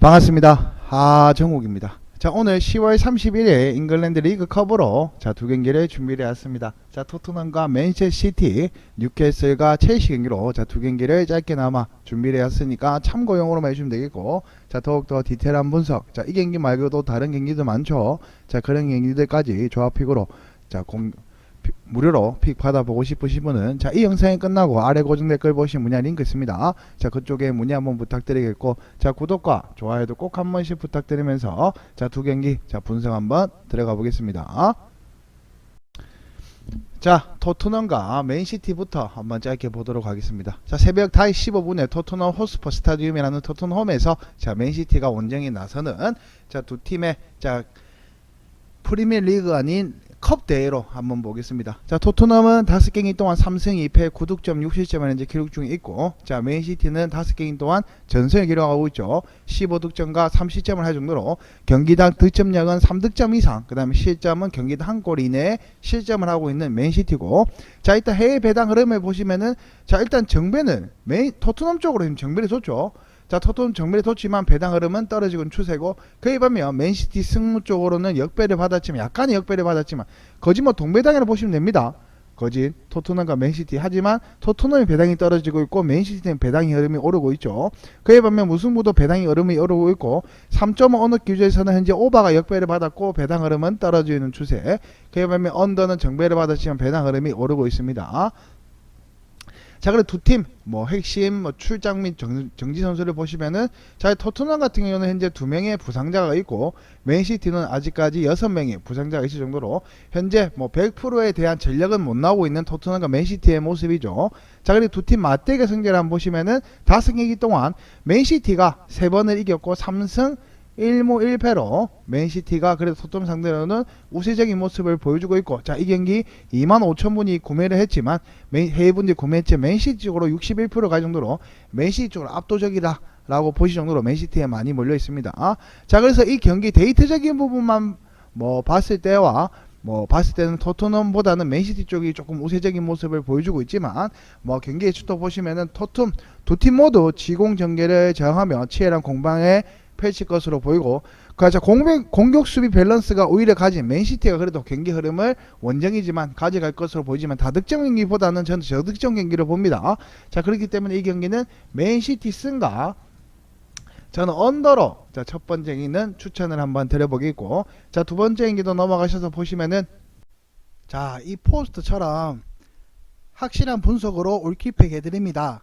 반갑습니다. 하정욱입니다. 자, 오늘 10월 31일 잉글랜드 리그 컵으로 자, 두 경기를 준비를 했습니다. 자, 토트넘과 맨체스시티, 뉴캐슬과 첼시 경기로 자, 두 경기를 짧게나마 준비를 했으니까 참고용으로만 해주시면 되겠고 자, 더욱더 디테일한 분석. 자, 이 경기 말고도 다른 경기도 많죠. 자, 그런 경기들까지 조합픽으로 자, 공 피- 무료로 픽 받아보고 싶으신 분은 자 이 영상이 끝나고 아래 고정 댓글 보시면 문의 링크 있습니다. 자 그쪽에 문의 한번 부탁드리겠고 자 구독과 좋아요도 꼭 한 번씩 부탁드리면서 자 두 경기 자 분석 한번 들어가 보겠습니다. 자 토트넘과 맨시티부터 한번 짧게 보도록 하겠습니다. 자 새벽 5시 15분에 토트넘 호스퍼 스타디움이라는 토트넘홈에서 자 맨시티가 원정에 나서는 자 두 팀의 자 프리미어리그 아닌 컵 대회로 한번 보겠습니다. 자, 토트넘은 다섯 경기 동안 3승 2패 9득점 60점을 현재 기록 중에 있고, 자, 맨시티는 다섯 경기 동안 전승을 기록하고 있죠. 15득점과 30점을 할 정도로 경기당 득점력은 3득점 이상, 그 다음에 실점은 경기당 한 골 이내에 실점을 하고 있는 맨시티고, 자, 일단 해외 배당 흐름을 보시면은, 자, 일단 정배는 맨 토트넘 쪽으로 지금 정배를 줬죠. 자, 토트넘 정배를 뒀지만 배당 흐름은 떨어지고 추세고 그에 반면 맨시티 승무 쪽으로는 역배를 받았지만 약간의 역배를 받았지만 거짓 뭐 동배당이라 보시면 됩니다. 거짓 토트넘과 맨시티 하지만 토트넘의 배당이 떨어지고 있고 맨시티는 배당이 흐름이 오르고 있죠. 그에 반면 무승부도 배당이 흐름이 오르고 있고 3.5 어느 기준에서는 현재 오바가 역배를 받았고 배당 흐름은 떨어지는 추세. 그에 반면 언더는 정배를 받았지만 배당 흐름이 오르고 있습니다. 자, 그래 두 팀 뭐 핵심 뭐 출장 및 정, 정지 선수를 보시면은 자, 토트넘 같은 경우는 현재 두 명의 부상자가 있고 맨시티는 아직까지 여섯 명의 부상자가 있을 정도로 현재 뭐 100%에 대한 전력은 못 나오고 있는 토트넘과 맨시티의 모습이죠. 자, 그리고 두 팀 맞대결 성적을 한번 보시면은 다섯 경기 동안 맨시티가 세 번을 이겼고 3승 1무 1패로 맨시티가 그래도 토트넘 상대로는 우세적인 모습을 보여주고 있고 자 이 경기 2만 5천 분이 구매를 했지만 맨, 해외 분들이 구매했지 맨시티 쪽으로 61%가 정도로 맨시티 쪽으로 압도적이다 라고 보실 정도로 맨시티에 많이 몰려 있습니다. 자 그래서 이 경기 데이터적인 부분만 뭐 봤을 때와 뭐 봤을 때는 토트넘보다는 맨시티 쪽이 조금 우세적인 모습을 보여주고 있지만 뭐 경기의 추도 보시면은 토트넘 두 팀 모두 지공 전개를 저항하며 치열한 공방에 펼칠 것으로 보이고 그자 공격, 공격 수비 밸런스가 오히려 가진 맨시티가 그래도 경기 흐름을 원정이지만 가져갈 것으로 보이지만 다득점 경기보다는 저는 저득점 경기를 봅니다. 자 그렇기 때문에 이 경기는 맨시티 승가 저는 언더로 자 첫 번째 경기는 추천을 한번 드려보겠고 자 두 번째 경기도 넘어가셔서 보시면은 자 이 포스트처럼 확실한 분석으로 올킬팩 해드립니다.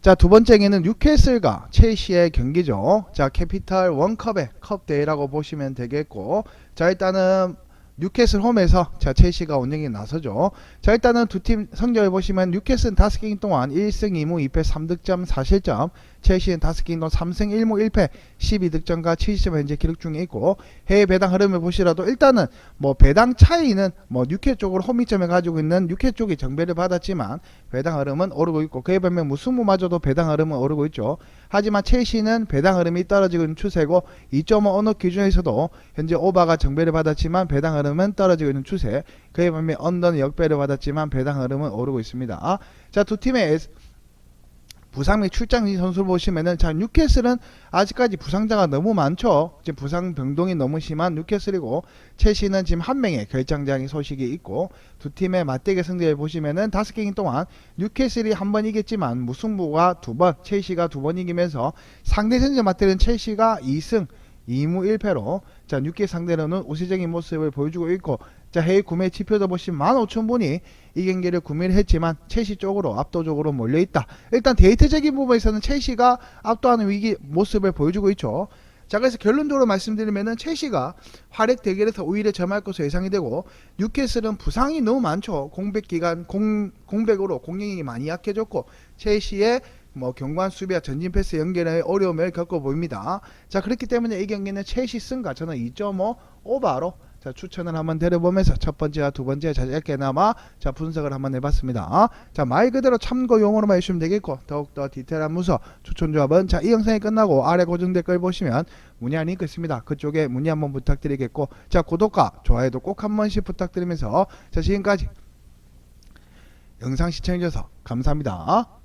자, 두 번째는 뉴캐슬과 첼시의 경기죠. 자, 캐피탈 원컵의 컵 대회라고 보시면 되겠고, 자, 일단은 뉴캐슬 홈에서 자, 첼시가 원정에 나서죠. 자, 일단은 두 팀 성적을 보시면 뉴캐슬은 다섯 경기 동안 1승 2무 2패 3득점 4실점, 첼시는 다섯 경기 동안 3승 1무 1패 12득점과 70점 현재 기록 중에 있고 해외 배당 흐름을 보시라도 일단은 뭐 배당 차이는 뭐 뉴캐 쪽으로 홈이점을 가지고 있는 뉴캐 쪽이 정배를 받았지만 배당 흐름은 오르고 있고 그에 반면 무승부마저도 배당 흐름은 오르고 있죠. 하지만 첼시는 배당 흐름이 떨어지고 있는 추세고 2.5 언어 기준에서도 현재 오바가 정배를 받았지만 배당 흐름 은 떨어지고 있는 추세. 그에 반면 언더는 역배를 받았지만 배당 흐름은 오르고 있습니다. 자, 두 팀의 부상 및 출장 선수를 보시면은 자 뉴캐슬은 아직까지 부상자가 너무 많죠. 지금 부상 병동이 너무 심한 뉴캐슬이고 첼시는 지금 한 명의 결장장이 소식이 있고 두 팀의 맞대결 승리를 보시면은 다섯 경기 동안 뉴캐슬이 한 번 이겼지만 무승부가 두 번, 첼시가 두 번 이기면서 상대 전적 맞대결은 첼시가 2승 2무 1패로 자 뉴캐 상대로는 우세적인 모습을 보여주고 있고 자 해외 구매 지표도 보시면 15,000분이 이 경기를 구매를 했지만 첼시 쪽으로 압도적으로 몰려 있다. 일단 데이터적인 부분에서는 첼시가 압도하는 위기 모습을 보여주고 있죠. 자 그래서 결론적으로 말씀드리면은 첼시가 활약 대결에서 오히려 점할 것으로 예상이 되고 뉴캐슬은 부상이 너무 많죠. 공백 기간 공 공백으로 공격이 많이 약해졌고 첼시의 뭐 경관 수비와 전진 패스 연결에 어려움을 겪어 보입니다. 자 그렇기 때문에 이 경기는 첼시 승과 저는 2.5 오바로 자 추천을 한번 드려보면서 첫 번째와 두 번째 자 짧게나마 자 분석을 한번 해봤습니다. 자 말 그대로 참고 용어로만 해주시면 되겠고 더욱더 디테일한 문서 추천 조합은 자 이 영상이 끝나고 아래 고정 댓글 보시면 문의한 링크 있습니다. 그쪽에 문의 한번 부탁드리겠고 자 구독과 좋아요도 꼭 한 번씩 부탁드리면서 자 지금까지 영상 시청해주셔서 감사합니다.